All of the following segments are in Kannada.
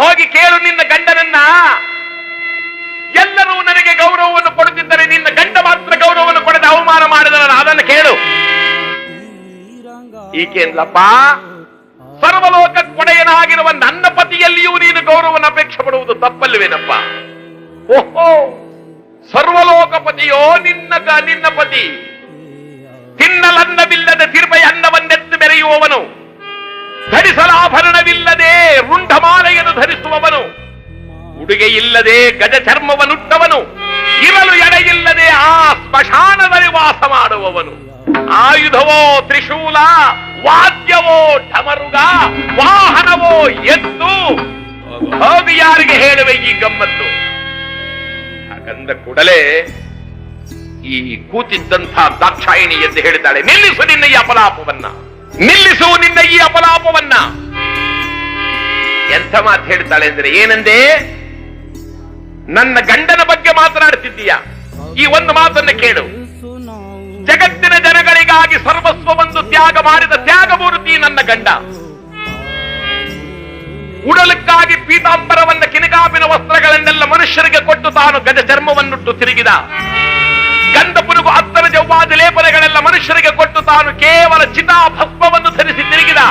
ಹೋಗಿ ಕೇಳು ನಿನ್ನ ಗಂಡನನ್ನ. ಎಲ್ಲರೂ ನನಗೆ ಗೌರವವನ್ನು ಕೊಡುತ್ತಿದ್ದರೆ ನಿನ್ನ ಗಂಡ ಮಾತ್ರ ಗೌರವವನ್ನು ಕೊಡದೆ ಅವಮಾನ ಮಾಡಿದರಲ್ಲ ಅದನ್ನು ಕೇಳು. ಈಕೆಲ್ಲಪ್ಪ ಸರ್ವಲೋಕ ಕೊಡೆಯನಾಗಿರುವ ನನ್ನ ಪತಿಯಲ್ಲಿಯೂ ನೀನು ಗೌರವವನ್ನು ಅಪೇಕ್ಷೆ ಪಡುವುದು ತಪ್ಪಲ್ವೇನಪ್ಪ ಓಹೋ ಸರ್ವಲೋಕಪತಿಯೋ ನಿನ್ನ ನಿನ್ನ ಪತಿ. ತಿನ್ನಲನ್ನವಿಲ್ಲದೆ ತಿರುಪೈ ಅನ್ನವನ್ನೆತ್ತು ಬೆರೆಯುವವನು ಧರಿಸಲಾಭರಣವಿಲ್ಲದೆ ಉಡುಗೆ ಇಲ್ಲದೆ ಗಜ ಚರ್ಮವನ್ನುಟ್ಟವನು ಇರಲು ಎಡೆಯಿಲ್ಲದೆ ಆ ಸ್ಮಶಾನದಲ್ಲಿ ವಾಸ ಮಾಡುವವನು. ಆಯುಧವೋ ತ್ರಿಶೂಲ, ವಾದ್ಯವೋ ಢಮರುಗ ವಾಹನವೋ ಎತ್ತು ಹೋಗಿ ಯಾರಿಗೆ ಹೇಳುವೆ ಈ ಗಮ್ಮತ್ತು? ಹಾಗಂದ ಕೂಡಲೇ ಈ ಕೂತಿದ್ದಂಥ ದಾಕ್ಷಾಯಿಣಿ ಎಂದು ಹೇಳಿದ್ದಾಳೆ, ನಿಲ್ಲಿಸು ನಿನ್ನ ಈ ಅಪಲಾಪವನ್ನ, ನಿಲ್ಲಿಸು ನಿನ್ನ ಈ ಅಪಲಾಪವನ್ನ. ಎಂಥ ಮಾತು ಹೇಳ್ತಾಳೆ ಅಂದ್ರೆ ಏನಂದೆ? ನನ್ನ ಗಂಡನ ಬಗ್ಗೆ ಮಾತನಾಡುತ್ತಿದ್ದೀಯ? ಈ ಒಂದು ಮಾತನ್ನು ಕೇಳು. ಜಗತ್ತಿನ ಜನಗಳಿಗಾಗಿ ಸರ್ವಸ್ವವನ್ನು ತ್ಯಾಗ ಮಾಡಿದ ತ್ಯಾಗಮೂರ್ತಿ ನನ್ನ ಗಂಡ. ಉಡಲಕ್ಕಾಗಿ ಪೀತಾಂಬರವನ್ನ ಕಿನಗಾಪಿನ ವಸ್ತ್ರಗಳನ್ನೆಲ್ಲ ಮನುಷ್ಯರಿಗೆ ಕೊಟ್ಟು ತಾನು ಗಜ ಚರ್ಮವನ್ನುಟ್ಟು ತಿರುಗಿದ. ಗಂಧ ಪುರುಗು ಅತ್ತರ ಜವ್ವಾದ ಲೇಪನೆಗಳೆಲ್ಲ ಮನುಷ್ಯರಿಗೆ ಕೊಟ್ಟು ತಾನು ಕೇವಲ ಚಿತಾಭಸ್ಮವನ್ನು ಧರಿಸಿ ತಿರುಗಿದ.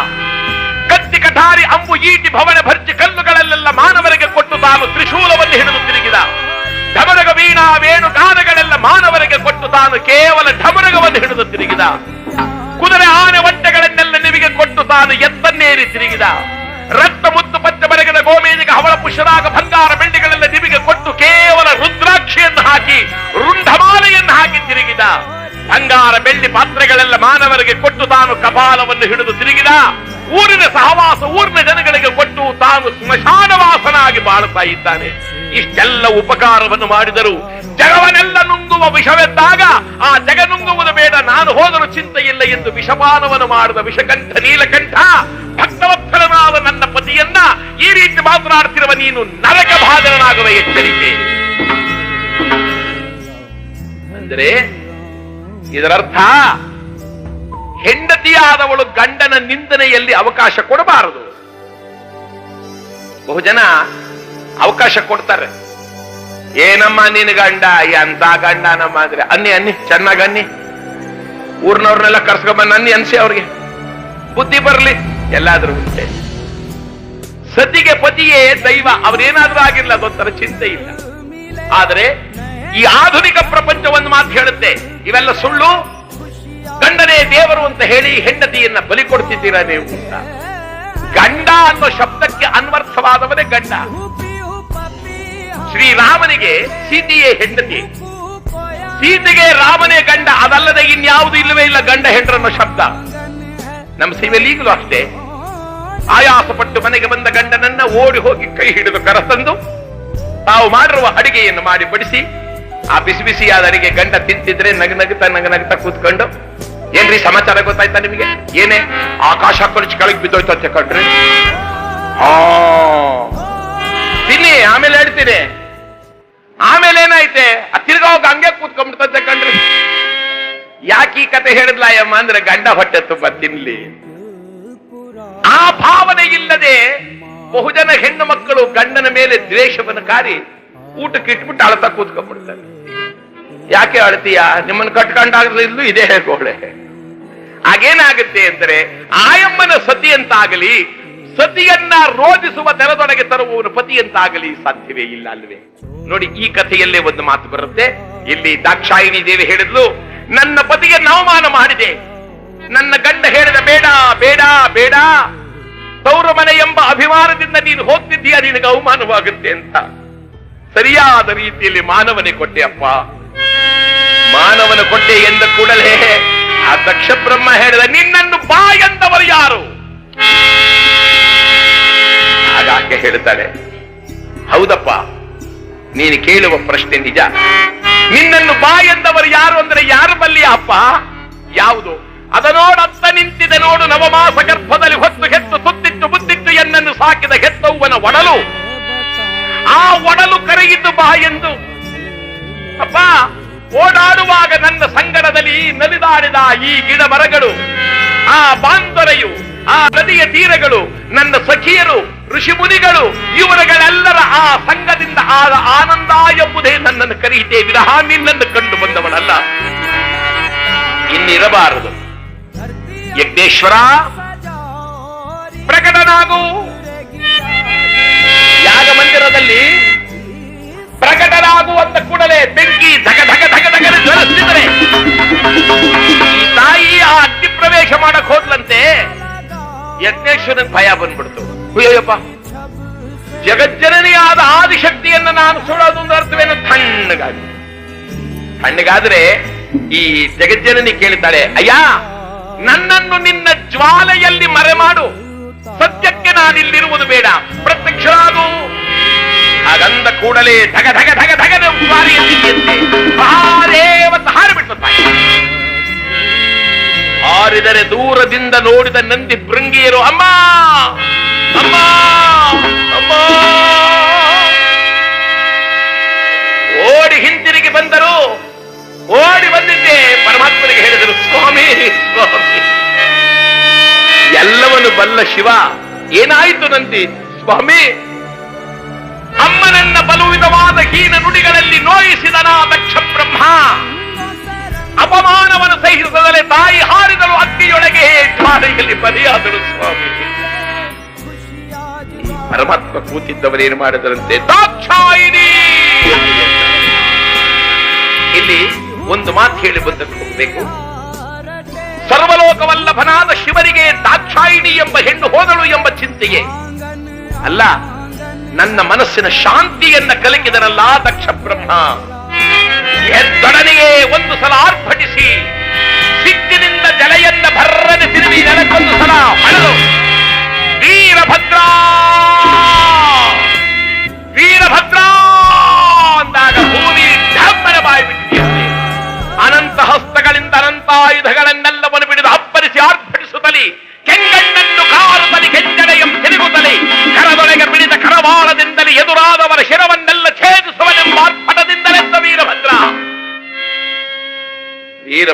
ಕತ್ತಿ ಕಠಾರಿ ಅಂಬು ಈಟಿ ಭವನ ಭರ್ಜಿ ಢಮರಗ ದಾನಗಳೆಲ್ಲ ಮಾನವರಿಗೆ ಕೊಟ್ಟು ತಾನು ಕೇವಲ ಢಮರಗವನ್ನು ಹಿಡಿದು ತಿರುಗಿದ. ಕುದುರೆ ಆನೆ ಒಟ್ಟೆಗಳನ್ನೆಲ್ಲ ನಿಮಗೆ ಕೊಟ್ಟು ತಾನು ಎತ್ತನ್ನೇರಿ ತಿರುಗಿದ. ರಕ್ತ ಮುತ್ತು ಪಚ್ಚ ಬರಗಿದ ಗೋಮೇನಿಗೆ ಹವಳ ಪುಷ್ಯರಾಗ ಬಂಗಾರ ಬೆಳ್ಳಿಗಳೆಲ್ಲ ನಿಮಗೆ ಕೊಟ್ಟು ಕೇವಲ ರುದ್ರಾಕ್ಷಿಯನ್ನು ಹಾಕಿ ರುಂಢಮಾಲೆಯನ್ನು ಹಾಕಿ ತಿರುಗಿದ. ಬಂಗಾರ ಬೆಳ್ಳಿ ಪಾತ್ರೆಗಳೆಲ್ಲ ಮಾನವರಿಗೆ ಕೊಟ್ಟು ತಾನು ಕಪಾಲವನ್ನು ಹಿಡಿದು ತಿರುಗಿದ. ಊರಿನ ಸಹವಾಸ ಊರಿನ ಜನಗಳಿಗೆ ಕೊಟ್ಟು ತಾನು ಸ್ಮಶಾನವಾಸನಾಗಿ ಬಾಳುತ್ತಾ ಇದ್ದಾನೆ. ಇಷ್ಟೆಲ್ಲ ಉಪಕಾರವನ್ನು ಮಾಡಿದರು ಜಗವನೆಲ್ಲ ನುಂಗುವ ವಿಷವೆದ್ದಾಗ ಆ ಜಗ ನುಂಗುವುದು ಬೇಡ. ನಾನು ಹೋದರು ಚಿಂತೆ ಇಲ್ಲ ಎಂದು ವಿಷಪಾನವನ್ನು ಮಾಡಿದ ವಿಷಕಂಠ, ನೀಲಕಂಠ ಭಕ್ತವತ್ಸರನಾದ ನನ್ನ ಪತಿಯನ್ನ ಈ ರೀತಿ ಮಾತನಾಡ್ತಿರುವ ನೀನು ನರಕ ಭಾಜನಾಗುವ ಎಚ್ಚರಿಕೆ. ಅಂದರೆ ಇದರರ್ಥ ಹೆಂಡತಿಯಾದವಳು ಗಂಡನ ನಿಂದನೆಯಲ್ಲಿ ಅವಕಾಶ ಕೊಡಬಾರದು. ಬಹುಜನ ಅವಕಾಶ ಕೊಡ್ತಾರೆ. ಏನಮ್ಮ ನಿನ್ ಗಂಡ? ಎಂತ ಗಂಡ ನಮ್ಮ ಅಂದ್ರೆ ಅನ್ನಿ ಅನ್ನಿ, ಚೆನ್ನಾಗ ಅನ್ನಿ. ಊರ್ನವ್ರನ್ನೆಲ್ಲ ಕರ್ಸ್ಕೊಂಬನ್ನ ಅನ್ನಿ, ಅನ್ಸಿ ಅವ್ರಿಗೆ. ಬುದ್ಧಿ ಬರಲಿ, ಎಲ್ಲಾದ್ರೂ ಸತಿಗೆ ಪತಿಯೇ ದೈವ, ಅವ್ರೇನಾದ್ರೂ ಆಗಿಲ್ಲ ಅದೊಂಥರ ಚಿಂತೆ ಇಲ್ಲ. ಆದ್ರೆ ಈ ಆಧುನಿಕ ಪ್ರಪಂಚ ಒಂದು ಮಾತು ಹೇಳುತ್ತೆ. ಇವೆಲ್ಲ ಸುಳ್ಳು. ಗಂಡನೇ ದೇವರು ಅಂತ ಹೇಳಿ ಹೆಂಡತಿಯನ್ನ ಬಲಿ ಕೊಡ್ತಿದ್ದೀರಾ ನೀವು ಗಂಡ ಅನ್ನೋ ಶಬ್ದಕ್ಕೆ ಅನ್ವರ್ಥವಾದವನೇ ಗಂಡ. ಶ್ರೀರಾಮನಿಗೆ ಸೀತೆಯೇ ಹೆಂಡತಿ. ಸೀತೆಗೆ ರಾಮನೇ ಗಂಡ, ಅದಲ್ಲದೆ ಇನ್ಯಾವುದು ಇಲ್ಲವೇ ಇಲ್ಲ ಗಂಡ ಹೆಂಡರನ್ನೋ ಶಬ್ದ. ನಮ್ಮ ಸೀಮೆಯಲ್ಲಿ ಈಗಲೂ ಅಷ್ಟೇ. ಆಯಾಸಪಟ್ಟು ಮನೆಗೆ ಬಂದ ಗಂಡನನ್ನ ಓಡಿ ಹೋಗಿ ಕೈ ಹಿಡಿದು ಕರೆತಂದು ತಾವು ಮಾಡಿರುವ ಅಡಿಗೆಯನ್ನು ಮಾಡಿ ಬಡಿಸಿ ಆ ಬಿಸಿ ಬಿಸಿಯಾದ ಅಡಿಗೆ ಗಂಡ ತಿಂತಿದ್ರೆ ನಗ ನಗುತ್ತಾ ನಗ ಕೂತ್ಕೊಂಡು, ಏನ್ರಿ ಸಮಾಚಾರ ಗೊತ್ತಾಯ್ತಾ ನಿಮಗೆ? ಏನೇ? ಆಕಾಶ ಕಳಿಸಿ ಕೆಳಗೆ ಬಿದ್ದೋಯ್ತಂತೆ ಕಂಡ್ರಿ ಹಾ. ತಿನ್ನಿ, ಆಮೇಲೆ ಹೇಳ್ತೀನಿ. ಆಮೇಲೆ ಏನಾಯ್ತೆ? ಆ ತಿರ್ಗಾ ಹೋಗಿ ಕೂತ್ಕೊಂಡ್ಬಿಡ್ತಂತೆ ಕಣ್ರಿ. ಯಾಕೆ ಈ ಕತೆ ಹೇಳಿದ್ಲ ಅಯ್ಯಮ್ಮ ಅಂದ್ರೆ ಗಂಡ ಹೊಟ್ಟೆ ತುಂಬ ತಿನ್ಲಿ. ಆ ಭಾವನೆ ಇಲ್ಲದೆ ಬಹುಜನ ಹೆಣ್ಣು ಮಕ್ಕಳು ಗಂಡನ ಮೇಲೆ ದ್ವೇಷವನ್ನು ಕಾರಿ ಊಟಕ್ಕೆ ಇಟ್ಬಿಟ್ಟು ಅಳ್ತಾ ಕೂತ್ಕೊಂಡ್ಬಿಡ್ತಾರೆ. ಯಾಕೆ ಅಳ್ತೀಯ? ನಿಮ್ಮನ್ನು ಕಟ್ಕೊಂಡಾಗಲಿಲ್ಲೂ ಇದೇ ಹೇಳ್ಕೊಳ್ಳೆ ಹಾಗೇನಾಗುತ್ತೆ ಅಂದ್ರೆ ಆಯಮ್ಮನ ಸತಿ ಅಂತಾಗಲಿ ಸತಿಯನ್ನ ರೋಧಿಸುವ ನೆಲದೊಳಗೆ ತರುವವನು ಪತಿಯಂತಾಗಲಿ ಸಾಧ್ಯವೇ ಇಲ್ಲ ಅಲ್ವೇ? ನೋಡಿ, ಈ ಕಥೆಯಲ್ಲೇ ಒಂದು ಮಾತು ಬರುತ್ತೆ. ಇಲ್ಲಿ ದಾಕ್ಷಾಯಿಣಿ ದೇವಿ ಹೇಳಿದ್ಲು, ನನ್ನ ಪತಿಯನ್ನು ಅವಮಾನ ಮಾಡಿದೆ. ನನ್ನ ಗಂಡ ಹೇಳಿದ ಬೇಡ ಬೇಡ ಬೇಡ. ಸೌರಮನೆ ಎಂಬ ಅಭಿಮಾನದಿಂದ ನೀನು ಹೋಗ್ತಿದ್ದೀಯ? ನಿನಗೆ ಅವಮಾನವಾಗುತ್ತೆ ಅಂತ. ಸರಿಯಾದ ರೀತಿಯಲ್ಲಿ ಮಾನವನೇ ಕೊಟ್ಟೆ, ಅಪ್ಪ. ಮಾನವನ ಕೊಟ್ಟೆ ಹೇಳ್ತಾಳೆ ಹೌದಪ್ಪ, ನೀನು ಕೇಳುವ ಪ್ರಶ್ನೆ ನಿಜ. ನಿನ್ನನ್ನು ಬಾ ಎಂದವರು ಯಾರು ಅಂದ್ರೆ ಯಾರು ಬಲ್ಲಿ ಅಪ್ಪ? ಯಾವುದು? ಅದನೋಡತ್ತ ನಿಂತಿದೆ ನೋಡು ನವಮಾಸ ಗರ್ಭದಲ್ಲಿ ಹೊತ್ತು ಹೆತ್ತು ಸುತ್ತಿಟ್ಟು ಬುದ್ಧಿಟ್ಟು ಎನ್ನನ್ನು ಸಾಕಿದ ಹೆತ್ತವ್ವನ ಒಡಲು. ಆ ಒಡಲು ಕರೆಯಿದ್ದು ಬಾ ಎಂದು. ಅಪ್ಪ, ಓಡಾಡುವಾಗ ನನ್ನ ಸಂಗಡದಲ್ಲಿ ನಲಿದಾಡಿದ ಈ ಗಿಡ ಮರಗಳು, ಆ ಬಾಂದೊರೆಯು, ಆ ನದಿಯ ತೀರಗಳು, ನನ್ನ ಸಖಿಯರು ಋಷಿ ಮುನಿಗಳು ಇವರುಗಳೆಲ್ಲರ ಆ ಸಂಘದಿಂದ ಆದ ಆನಂದ ಎಂಬುದೇ ನನ್ನನ್ನು ಕರೀತೇ ವಿರಹ ನಿನ್ನನ್ನು ಕಂಡು ಬಂದವನಲ್ಲ. ಇನ್ನಿರಬಾರದು. ಯಜ್ಞೇಶ್ವರ, ಪ್ರಕಟನಾಗು. ಯಾಗ ಮಂದಿರದಲ್ಲಿ ಪ್ರಕಟನಾಗುವಂತ ಕೂಡಲೇ ಬೆಂಕಿ ಧಗ ಧಗ ಧಗ ಧಗ ಜ್ವಲಿಸಿದರೆ ಈ ತಾಯಿ ಆ ಅಗ್ನಿ ಪ್ರವೇಶ ಮಾಡಕ್ ಹೋದ್ಲಂತೆ ಯಜ್ಞೇಶ್ವರನ್ ಭಯ ಬಂದ್ಬಿಡ್ತು. ಅಯ್ಯಪ್ಪ ಜಗಜ್ಜನನಿಯಾದ ಆದಿಶಕ್ತಿಯನ್ನ ನಾನು ಒಂದು ಅರ್ಥವೇನು? ತಣ್ಣಗಾಗಿ ತಣ್ಣಗಾದ್ರೆ ಈ ಜಗಜ್ಜನನಿ ಕೇಳಿದ್ದಾಳೆ, ಅಯ್ಯ, ನನ್ನನ್ನು ನಿನ್ನ ಜ್ವಾಲೆಯಲ್ಲಿ ಮರೆ ಮಾಡು. ಸತ್ಯಕ್ಕೆ ನಾನಿಲ್ಲಿರುವುದು ಬೇಡ. ಪ್ರತ್ಯಕ್ಷರಾದು ಹಾಗಂದ ಕೂಡಲೇ ಧಗ ಧಗ ಧಗ ಧಗದ ಮಹಾದೇವತ ಹಾರಿಬಿಟ್ಟು ಹಾರಿದರೆ ದೂರದಿಂದ ನೋಡಿದ ನಂದಿ ಭೃಂಗಿಯರು, ಅಮ್ಮ ಅಮ್ಮ ಅಮ್ಮ. ಓಡಿ ಹಿಂತಿರುಗಿ ಬಂದರು, ಓಡಿ ಬಂದಿದ್ದೆ ಪರಮಾತ್ಮನಿಗೆ ಹೇಳಿದರು, ಸ್ವಾಮಿ ಎಲ್ಲವನ್ನು ಬಲ್ಲ ಶಿವ, ಏನಾಯಿತು ನಂದಿ? ಸ್ವಾಮಿ, ಅಮ್ಮನನ್ನ ಬಲು ವಿಧವಾದ ಹೀನ ನುಡಿಗಳಲ್ಲಿ ನೋಯಿಸಿದನ ದಕ್ಷ ಬ್ರಹ್ಮ, ಅಪಮಾನವನ್ನು ಸಹಿಸದಲೆ ತಾಯಿ ಹಾರಿದಳು ಅಗ್ನಿಯೊಳಗೆ, ಜ್ವಾಲೆಯಲ್ಲಿ ಬಲಿಯಾದಳು, ಸ್ವಾಮಿ. ಪರಮಾತ್ಮ ಕೂತಿದ್ದವರೇನು ಮಾಡಿದರಂತೆ? ದಾಕ್ಷಾಯಿನಿ ಇಲ್ಲಿ ಒಂದು ಮಾತು ಹೇಳಿ ಬಂದಕ್ಕೆ ಹೋಗಬೇಕು. ಸರ್ವಲೋಕವಲ್ಲಭನಾದ ಶಿವರಿಗೆ ದಾಕ್ಷಾಯಿಣಿ ಎಂಬ ಹೆಣ್ಣು ಹೋದಳು ಎಂಬ ಚಿಂತೆಯೇ? ಅಲ್ಲ, ನನ್ನ ಮನಸ್ಸಿನ ಶಾಂತಿಯನ್ನ ಕಲಕಿದರಲ್ಲ ದಕ್ಷ ಬ್ರಹ್ಮ. ಎದ್ದೊಡನೆಯೇ ಒಂದು ಸಲ ಆರ್ಭಟಿಸಿ ಸಿಕ್ಕಿನಿಂದ ಜಲೆಯನ್ನ ಭರ್ರನೆ ತಿರುವಿ ನನಗೊಂದು ಸಲ ಹೊಡೆದು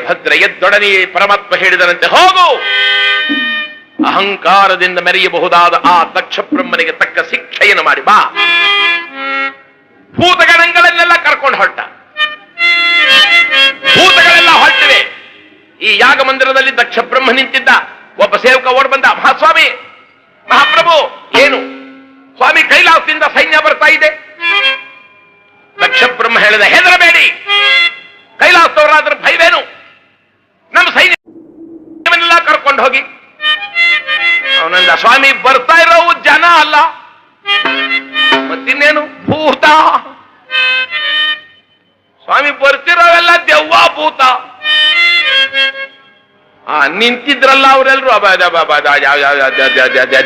ವೀರಭದ್ರ ಎದ್ದೊಡನೆಯೇ ಪರಮಾತ್ಮ ಹೇಳಿದರಂತೆ ಹೋಗು ಅಹಂಕಾರದಿಂದ ಮೆರೆಯಬಹುದಾದ ಆ ದಕ್ಷ ಬ್ರಹ್ಮನಿಗೆ ತಕ್ಕ ಶಿಕ್ಷೆಯನ್ನು ಮಾಡಿ ಬಾ ಭೂತಗಣಗಳನ್ನೆಲ್ಲ ಕರ್ಕೊಂಡು ಹೊರಟ ಭೂತಗಳೆಲ್ಲ ಹೊರಟಿವೆ ಈ ಯಾಗ ಮಂದಿರದಲ್ಲಿ ದಕ್ಷ ಬ್ರಹ್ಮ ನಿಂತಿದ್ದ ಒಬ್ಬ ಸೇವಕ ಓಡ್ ಬಂದ ಮಹಾಸ್ವಾಮಿ ಮಹಾಪ್ರಭು ಏನು ಸ್ವಾಮಿ ಕೈಲಾಸದಿಂದ ಸೈನ್ಯ ಬರ್ತಾ ಇದೆ ದಕ್ಷ ಬ್ರಹ್ಮ ಹೇಳಿದ ಹೆದರಬೇಡಿ ಕೈಲಾಸದವರಾದ್ರೆ ಭಯವೇನು ನಮ್ಮ ಸೈನ್ಯವನ್ನೆಲ್ಲ ಹೋಗಿ ಅವನಂದ, ಸ್ವಾಮಿ, ಬರ್ತಾ ಇರೋವು ಜನ ಅಲ್ಲ. ಮತ್ತಿನ್ನೇನು? ಭೂತ. ಸ್ವಾಮಿ, ಬರ್ತಿರೋವೆಲ್ಲ ದೆವ್ವ, ಭೂತ. ಆ, ನಿಂತಿದ್ರಲ್ಲ ಅವರೆಲ್ಲರೂ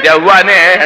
ದೆವ್ವಾನೇ.